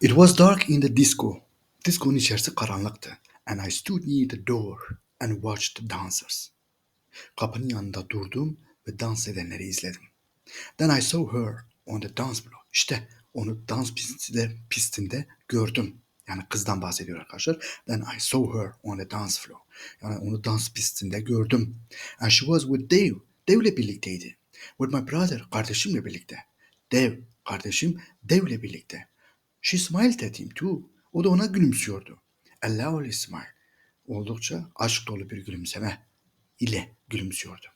It was dark in the disco. Disco'nun içerisi karanlıktı. And I stood near the door and watched the dancers. Kapının yanında durdum ve dans edenleri izledim. Then I saw her on the dance floor. İşte onu dans pistinde, pistinde gördüm. Yani kızdan bahsediyor arkadaşlar. Then I saw her on the dance floor. Yani onu dans pistinde gördüm. And she was with Dave. Dave'le birlikteydi. With my brother. Kardeşimle birlikte. Dave. Kardeşim Dave'le birlikte. She smiled at him too. O da ona gülümsüyordu. A lovely smile. Oldukça aşk dolu bir gülümseme ile gülümsüyordu.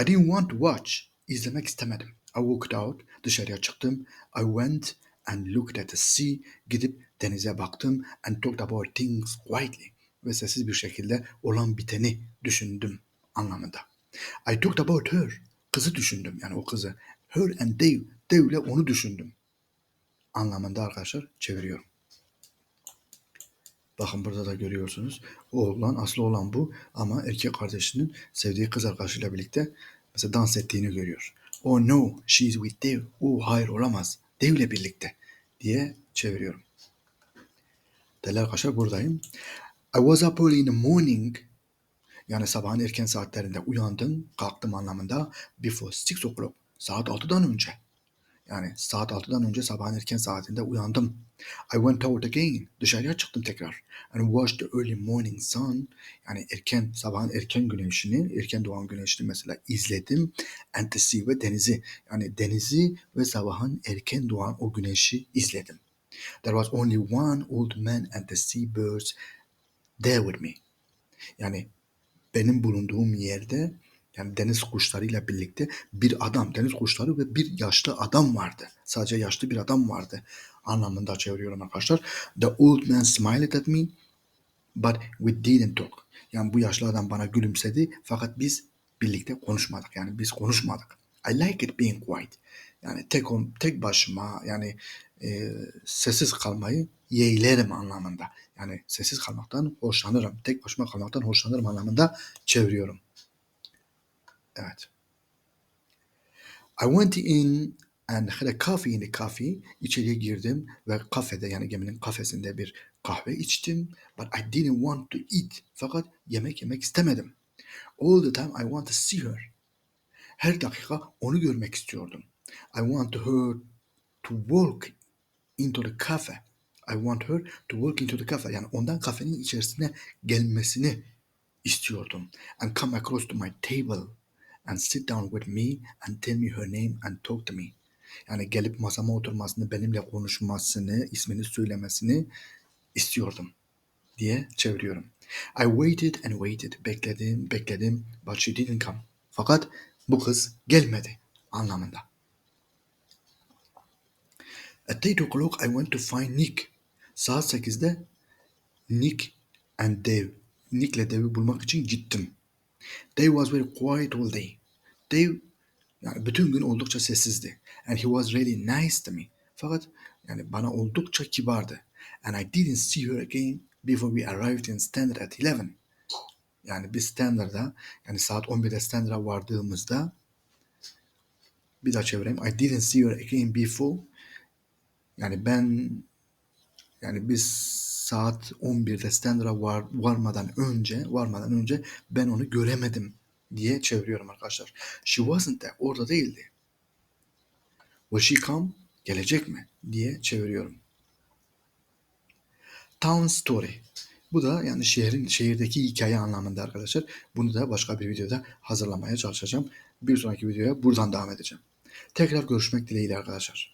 I didn't want to watch. İzlemek istemedim. I walked out. Dışarıya çıktım. I went and looked at the sea. Gidip denize baktım and talked about things quietly. Ve sessiz bir şekilde olan biteni düşündüm anlamında. I talked about her. Kızı düşündüm. Yani o kızı. Her and Dave. Dave ile onu düşündüm. Anlamında arkadaşlar çeviriyorum. Bakın burada da görüyorsunuz. Oğlan aslı olan bu ama erkek kardeşinin sevdiği kız arkadaşıyla birlikte mesela dans ettiğini görüyor. Oh no, she's with Dave. Oh hayır olamaz. Dave ile birlikte diye çeviriyorum. Değerli arkadaşlar buradayım. I was up early in the morning. Yani sabahın erken saatlerinde uyandım, kalktım anlamında. Before six o'clock. Saat 6'dan önce. Yani saat 6'dan önce sabahın erken saatinde uyandım. I went out again. Dışarıya çıktım tekrar. And watched the early morning sun. Yani erken, sabahın erken güneşini, erken doğan güneşini mesela izledim. And the sea ve denizi. Yani denizi ve sabahın erken doğan o güneşi izledim. There was only one old man and the seabirds there with me. Yani benim bulunduğum yerde yani deniz kuşlarıyla birlikte bir adam, deniz kuşları ve bir yaşlı adam vardı. Sadece yaşlı bir adam vardı anlamında çeviriyorum arkadaşlar. The old man smiled at me but we didn't talk. Yani bu yaşlı adam bana gülümsedi fakat biz birlikte konuşmadık. Yani biz konuşmadık. I like it being quiet. Yani tek tek başıma yani e, sessiz kalmayı yeğlerim anlamında. Yani sessiz kalmaktan hoşlanırım. Tek başıma kalmaktan hoşlanırım anlamında çeviriyorum. Evet. I went in and had a coffee in the coffee. İçeriye girdim ve kafede yani geminin kafesinde bir kahve içtim. But I didn't want to eat. Fakat yemek yemek istemedim. All the time I want to see her. Her dakika onu görmek istiyordum. I want her to walk into the cafe. I want her to walk into the cafe. Yani ondan kafenin içerisine gelmesini istiyordum. And come across to my table and sit down with me and tell me her name and talk to me. Yani gelip masama oturmasını, benimle konuşmasını, ismini söylemesini istiyordum diye çeviriyorum. I waited and waited. Bekledim, bekledim. But she didn't come. Fakat bu kız gelmedi anlamında. At 8 o'clock I went to find Nick. Saat 8'de Nick and Dave. Nick ile Dave'i bulmak için gittim. Dave was very quiet all day. Dave yani bütün gün oldukça sessizdi. And he was really nice to me. Fakat yani bana oldukça kibardı. And I didn't see her again before we arrived in Standard at 11. Yani biz Standard'a yani saat 11'de Standard'a vardığımızda bir daha çevireyim. I didn't see her again before. Yani ben yani biz saat 11'de Standard'a var, varmadan önce varmadan önce ben onu göremedim diye çeviriyorum arkadaşlar. She wasn't there. Orada değildi. Will she come? Gelecek mi? diye çeviriyorum. Town Story. Bu da yani şehrin şehirdeki hikaye anlamında arkadaşlar. Bunu da başka bir videoda hazırlamaya çalışacağım. Bir sonraki videoya buradan devam edeceğim. Tekrar görüşmek dileğiyle arkadaşlar.